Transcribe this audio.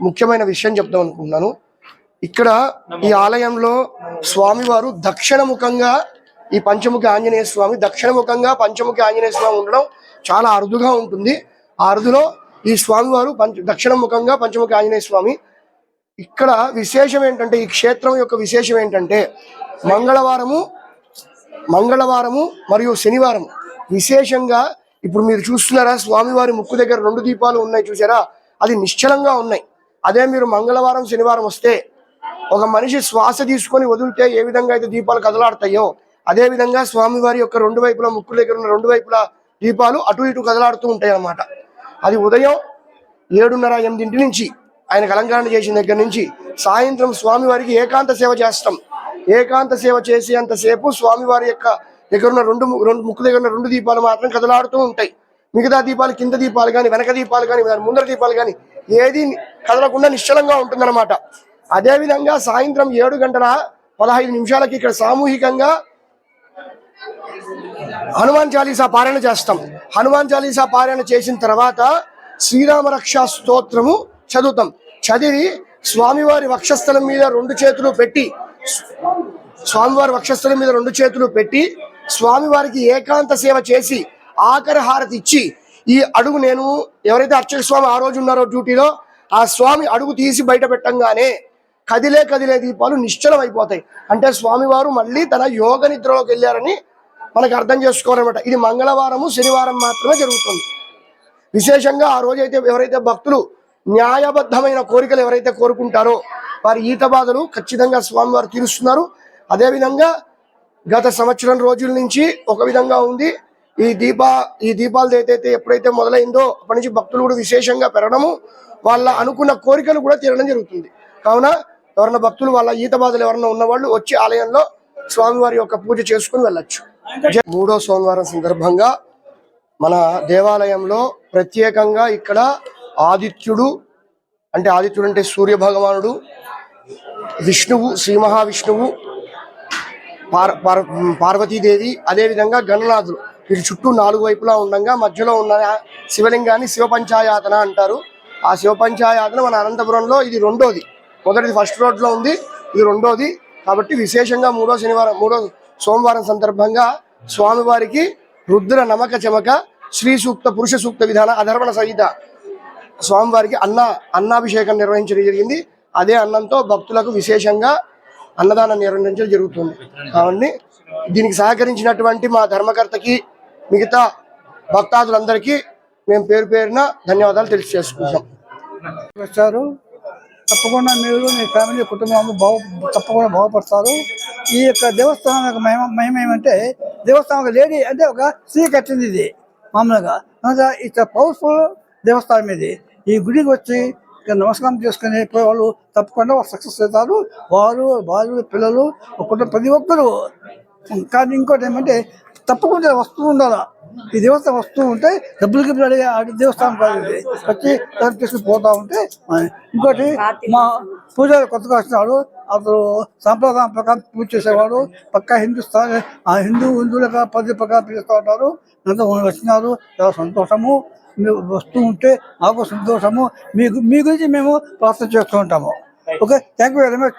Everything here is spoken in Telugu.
ముఖ్యమైన విషయం చెప్దాం అనుకుంటున్నాను. ఇక్కడ ఈ ఆలయంలో స్వామివారు దక్షిణముఖంగా ఈ పంచముఖ ఆంజనేయ స్వామి దక్షిణముఖంగా పంచముఖి ఆంజనేయ స్వామి ఉండడం చాలా అరుదుగా ఉంటుంది. ఆ అరుదులో ఈ స్వామివారు పంచ దక్షిణముఖంగా పంచముఖి ఆంజనేయ స్వామి. ఇక్కడ విశేషం ఏంటంటే ఈ క్షేత్రం యొక్క విశేషం ఏంటంటే మంగళవారము మంగళవారము మరియు శనివారం విశేషంగా ఇప్పుడు మీరు చూస్తున్నారా స్వామివారి ముక్కు దగ్గర రెండు దీపాలు ఉన్నాయి చూసారా? అది నిశ్చలంగా ఉన్నాయి. అదే మీరు మంగళవారం శనివారం వస్తే ఒక మనిషి శ్వాస తీసుకొని వదిలితే ఏ విధంగా అయితే దీపాలు కదలాడతాయో అదే విధంగా స్వామివారి యొక్క రెండు వైపులా ముక్కు దగ్గర ఉన్న రెండు వైపులా దీపాలు అటు ఇటు కదలాడుతూ ఉంటాయి అన్నమాట అది ఉదయం ఏడున్నర ఎనిమిదింటి నుంచి ఆయనకు అలంకరణ చేసిన దగ్గర నుంచి సాయంత్రం స్వామివారికి ఏకాంత సేవ చేస్తాం. ఏకాంత సేవ చేసేంతసేపు స్వామివారి యొక్క దగ్గర ఉన్న రెండు ము- రెండు ముక్కు దగ్గర ఉన్న రెండు దీపాలు మాత్రం కదలాడుతూ ఉంటాయి. మిగతా దీపాలు కింద దీపాలు కానీ వెనక దీపాలు కానీ ముందర దీపాలు కానీ ఏది కదలకుండా నిశ్చలంగా ఉంటుందన్నమాట. అదేవిధంగా సాయంత్రం ఏడు గంటల పదహైదు నిమిషాలకి ఇక్కడ సామూహికంగా హనుమాన్ చాలీసా పారాయణ చేస్తాం. హనుమాన్ చాలీసా పారాయణ చేసిన తర్వాత శ్రీరామ రక్షా స్తోత్రము చదువుతాం. చదివి స్వామివారి వక్షస్థలం మీద రెండు చేతులు పెట్టి స్వామివారి వక్షస్థలం మీద రెండు చేతులు పెట్టి స్వామివారికి ఏకాంత సేవ చేసి ఆఖరి హారతి ఇచ్చి ఈ అడుగు నేను ఎవరైతే అర్చక స్వామి ఆ రోజు ఉన్నారో డ్యూటీలో ఆ స్వామి అడుగు తీసి బయట పెట్టంగానే కదిలే కదిలే దీపాలు నిశ్చలం అయిపోతాయి అంటే స్వామివారు మళ్ళీ తన యోగ నిద్రలోకి వెళ్ళారని మనకు అర్థం చేసుకోవాలన్నమాట. ఇది మంగళవారము శనివారం మాత్రమే జరుగుతుంది. విశేషంగా ఆ రోజైతే ఎవరైతే భక్తులు న్యాయబద్ధమైన కోరికలు ఎవరైతే కోరుకుంటారో వారి ఈత బాధలు ఖచ్చితంగా స్వామివారు తీరుస్తున్నారు. అదేవిధంగా గత సంవత్సరం రోజుల నుంచి ఒక విధంగా ఉంది. ఈ దీప ఈ దీపాలు ఏదైతే ఎప్పుడైతే మొదలైందో అప్పటి నుంచి భక్తులు కూడా విశేషంగా పెరగడము వాళ్ళ అనుకున్న కోరికలు కూడా తీరడం జరుగుతుంది. కావున ఎవరన్నా భక్తులు వాళ్ళ ఈత బాధలు ఎవరన్నా ఉన్నవాళ్ళు వచ్చి ఆలయంలో స్వామివారి యొక్క పూజ చేసుకుని వెళ్ళొచ్చు. మూడో సోమవారం సందర్భంగా మన దేవాలయంలో ప్రత్యేకంగా ఇక్కడ ఆదిత్యుడు అంటే ఆదిత్యుడు అంటే సూర్య భగవానుడు విష్ణువు శ్రీ మహావిష్ణువు పార్ పార్ పార్వతీదేవి అదేవిధంగా గణనాథులు. వీటి చుట్టూ నాలుగు వైపులా ఉండగా మధ్యలో ఉన్న శివలింగాన్ని శివ పంచాయాతన అంటారు. ఆ శివ పంచాయాతన మన అనంతపురంలో ఇది రెండోది. మొదటిది ఫస్ట్ రోడ్లో ఉంది ఇది రెండోది. కాబట్టి విశేషంగా మూడో శనివారం మూడో సోమవారం సందర్భంగా స్వామివారికి రుద్ర నమక చమక శ్రీ సూక్త పురుష సూక్త విధాన అధర్వణ సహిత స్వామివారికి అన్న అన్నాభిషేకం నిర్వహించడం జరిగింది. అదే అన్నంతో భక్తులకు విశేషంగా అన్నదానం నిర్వహించడం జరుగుతుంది. కాబట్టి దీనికి సహకరించినటువంటి మా ధర్మకర్తకి మిగతా భక్తాదులందరికీ మేము పేరు పేరున ధన్యవాదాలు తెలియజేసుకుంటాం వచ్చారు. తప్పకుండా మీరు మీ ఫ్యామిలీ కుటుంబం బాగు తప్పకుండా బాగుపడతారు. ఈ యొక్క దేవస్థానం యొక్క మహిమ మహిమ ఏమంటే దేవస్థానం ఒక లేడీ అంటే ఒక స్త్రీ కట్టింది ఇది మామూలుగా. ఇట్స్ పవర్ఫుల్ దేవస్థానం ఇది. ఈ గుడికి వచ్చి నమస్కారం చేసుకుని వాళ్ళు తప్పకుండా వాళ్ళు సక్సెస్ అవుతారు. వారు వారు పిల్లలు ఒక కుటుంబం ప్రతి ఒక్కరు. కానీ ఇంకోటి ఏమంటే తప్పకుండా వస్తువు ఉండాలా? ఈ దేవస్థానం వస్తూ ఉంటే డబ్బులు గిబ్బులు అడిగే దేవస్థానం కాదు ఇది. వచ్చి తీసుకుని పోతా ఉంటే ఇంకోటి మా పూజారి కొత్తగా వచ్చినాడు. అతను సాంప్రదాయం ప్రకారం పూజ చేసేవాడు. పక్కా హిందుస్థాన్ ఆ హిందూ హిందువులుగా పద్ధతి ప్రకారం పిలుస్తూ ఉంటారు. ఎంతో వచ్చినారు. చాలా సంతోషము. మీరు వస్తూ ఉంటే మాకు సంతోషము. మీ మీ గురించి మేము ప్రార్థన చేస్తూ ఉంటాము. Okay? Thank you very much.